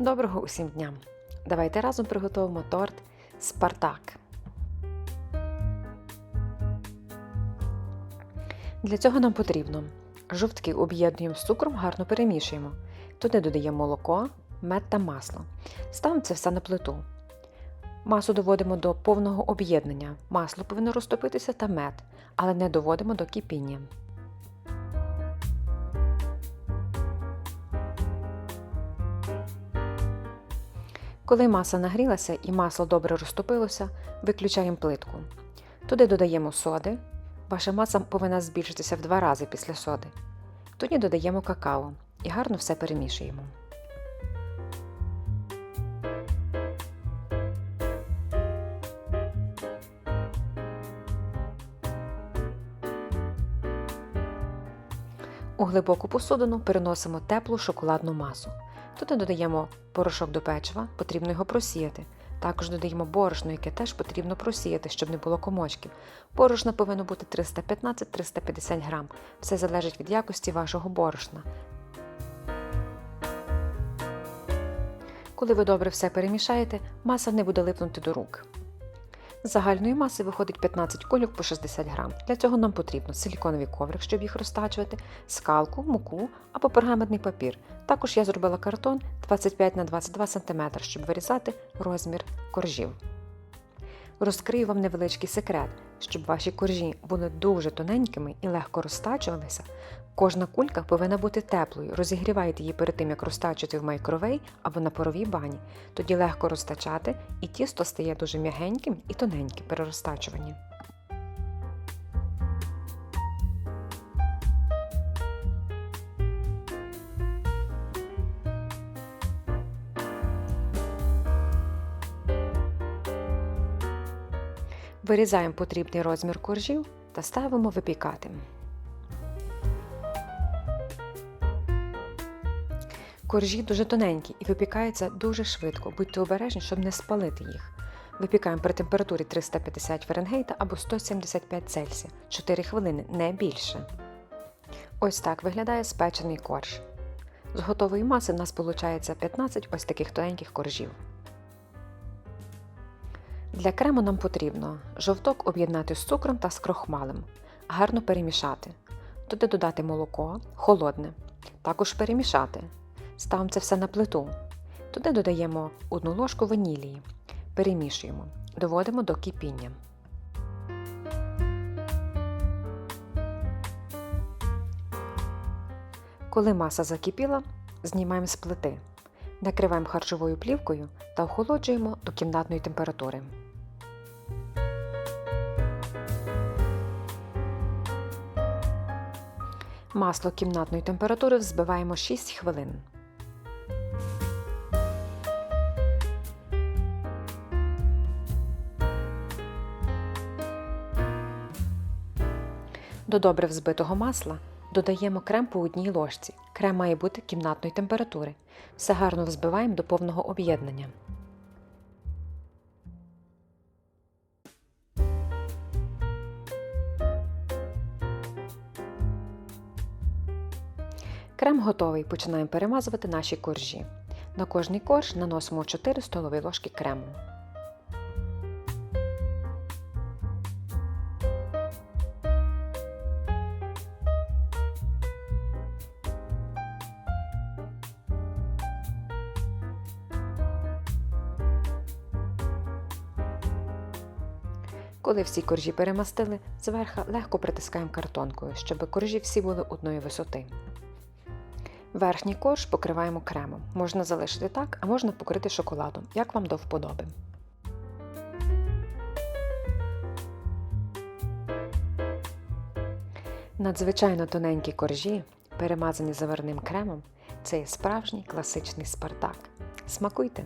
Доброго усім дням! Давайте разом приготуємо торт Спартак. Для цього нам потрібно жовтки об'єднуємо з цукром, гарно перемішуємо. Туди додаємо молоко, мед та масло. Ставимо це все на плиту. Масу доводимо до повного об'єднання. Масло повинно розтопитися та мед, але не доводимо до кипіння. Коли маса нагрілася і масло добре розтопилося, виключаємо плитку. Туди додаємо соди. Ваша маса повинна збільшитися в два рази після соди. Тоді додаємо какао і гарно все перемішуємо. У глибоку посудину переносимо теплу шоколадну масу. Туди додаємо порошок до печива, потрібно його просіяти. Також додаємо борошно, яке теж потрібно просіяти, щоб не було комочків. Борошно повинно бути 315-350 грам. Все залежить від якості вашого борошна. Коли ви добре все перемішаєте, маса не буде липнути до рук. Загальної маси виходить 15 кульок по 60 грам. Для цього нам потрібно силіконовий коврик, щоб їх розтачувати, скалку, муку або пергаментний папір. Також я зробила картон 25 на 22 см, щоб вирізати розмір коржів. Розкрию вам невеличкий секрет, щоб ваші коржі були дуже тоненькими і легко розтачувалися. Кожна кулька повинна бути теплою. Розігрівайте її перед тим, як розтачити в майкровей або на паровій бані. Тоді легко розтачати і тісто стає дуже м'ягеньким і тоненьким при розтачуванні. Вирізаємо потрібний розмір коржів та ставимо випікати. Коржі дуже тоненькі і випікаються дуже швидко. Будьте обережні, щоб не спалити їх. Випікаємо при температурі 350 Фаренгейта або 175 Цельсія 4 хвилини, не більше. Ось так виглядає спечений корж. З готової маси в нас виходить 15 ось таких тоненьких коржів. Для крему нам потрібно жовток об'єднати з цукром та з крохмалем, гарно перемішати. Туди додати молоко, холодне, також перемішати. Ставимо це все на плиту. Туди додаємо одну ложку ванілії, перемішуємо, доводимо до кипіння. Коли маса закипіла, знімаємо з плити. Накриваємо харчовою плівкою та охолоджуємо до кімнатної температури. Масло кімнатної температури взбиваємо 6 хвилин. До добре взбитого масла додаємо крем по одній ложці. Крем має бути кімнатної температури. Все гарно взбиваємо до повного об'єднання. Крем готовий. Починаємо перемазувати наші коржі. На кожний корж наносимо 4 столові ложки крему. Коли всі коржі перемастили, зверху легко притискаємо картонкою, щоб коржі всі були одної висоти. Верхній корж покриваємо кремом. Можна залишити так, а можна покрити шоколадом, як вам до вподоби. Надзвичайно тоненькі коржі, перемазані заварним кремом, це є справжній класичний спартак. Смакуйте!